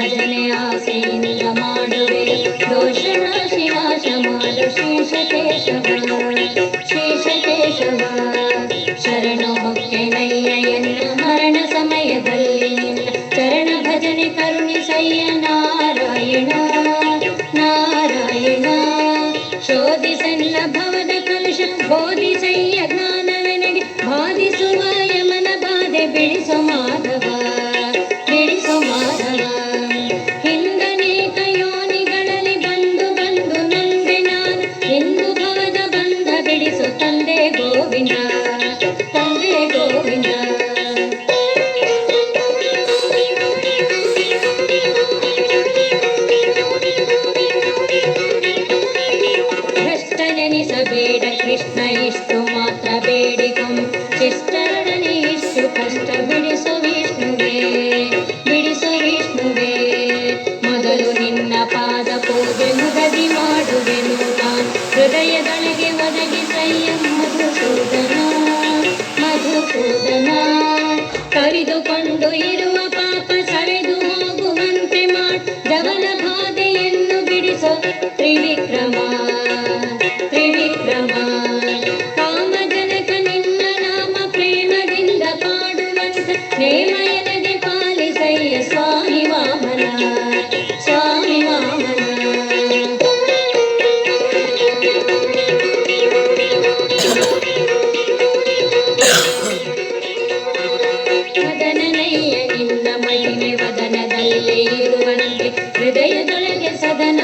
ಭಜನೆ ಆಸೆಯಿಂದ ಮಾಡುವೆ ದೋಷ ನಾಶಿ ನಾಶ ಮಾಡು ಶೇಷ ಕೇಶವ ಶೇಷ ಕೇಶವ ಶರಣ ಹೊಕ್ಕೆನಯ್ಯ ಎನ್ನ ಮರಣ ಸಮಯದಲ್ಲಿ ನಿನ್ನ ಚರಣ ಭಜನೆ ಕರುಣಿಸಯ್ಯ ನಾರಾಯಣ ನಾರಾಯಣ ಶೋಧಿಸಲ್ಲ ಭವದ ಕಲುಷ ಬೋಧಿಸಯ್ಯ ಜ್ಞಾನವೆನಗೆ ಬಾಧಿಸುವ ಯಮನ ಬಾಧೆ ಬಿಡಿಸು ಮಾಧವ ಬಿಡಿಸು ಮಾಧವ ಭ್ರಷ್ಟನೆನಿಸಬೇಡ ಕೃಷ್ಣ ಇಷ್ಟು ಮಾತ್ರ ಬೇಡಿಕಂ ಶಿಷ್ಟರೊಡನೆ ಇಷ್ಟು ಕಷ್ಟ ಬಿಡಿಸು ವಿಷ್ಣುವೇ ಬಿಡಿಸು ವಿಷ್ಣುವೇ. ಮೊದಲು ನಿನ್ನ ಪಾದ ಪೂಜೆ ಮುಗದಿ ಮಾಡುವೆನು ನಾನು ಹೃದಯದೊಳಗೆ ಒದಗಿಸಯ್ಯ ಮಧುಸೂದನ ಮಧುಸೂದನ. ಕರಿದುಕೊಂಡು ವದನದಲ್ಲೇ ಇರುವಂತೆ ಹೃದಯದೊಳಗೆ ಸದನ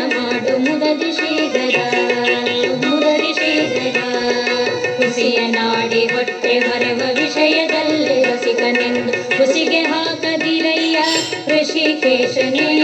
Krishna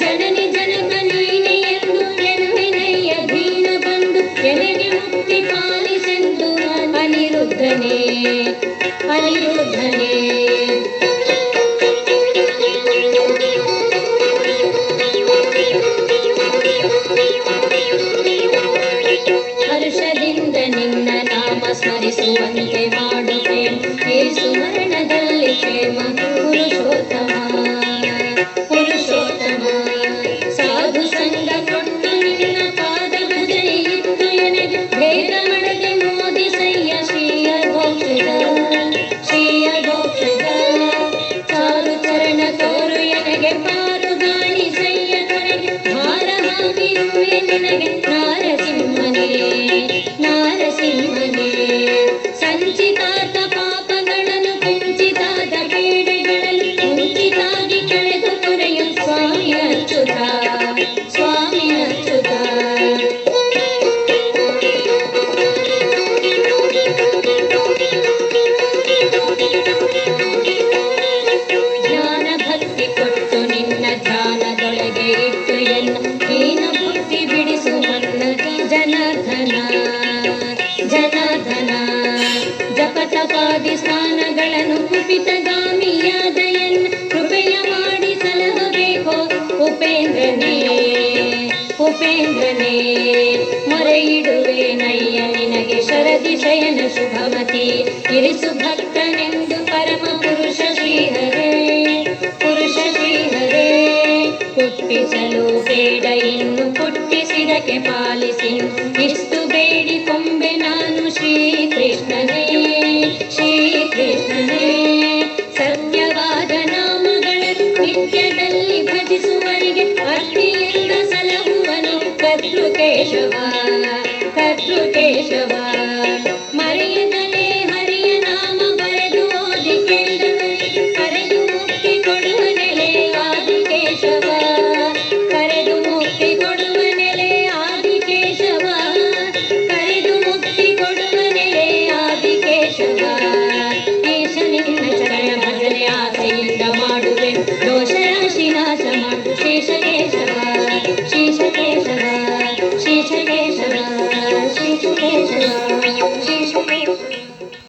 जननि जनमनैलय भीमबन्धु जननि मुक्तिपालि सन्तु अनिरुद्धे अनिरुद्धे ಜಪ ತಪಾದಿ ಸ್ನಾನಗಳನ್ನು ಕುಪಿತಗಾಮಿಯಾದ ಎನ್ನ ಕೃಪೆಯ ಮಾಡಿ ಸಲಹಬೇಕೋ. ಉಪೇಂದ್ರನೇ ಉಪೇಂದ್ರನೇ ಮೊರೆ ಇಡುವೆ ನಯ್ಯ ನಿನಗೆ ಶರದಿ ಶಯನ ಶುಭಮತಿ. ಇರಿಸು ಭಕ್ತನೆಂದು ಪರಮ ಪುರುಷ ಶ್ರೀಹರೇ ಪುರುಷ ಶ್ರೀಹರೇ. ಹುಟ್ಟಿಸಲು ಬೇಡ, ಇನ್ನು ಹುಟ್ಟಿಸಿದಕ್ಕೆ ಪಾಲಿಸಿ. ಇಷ್ಟು ಬೇಡಿ think it దోష రాశి నాశమ శేషకేశ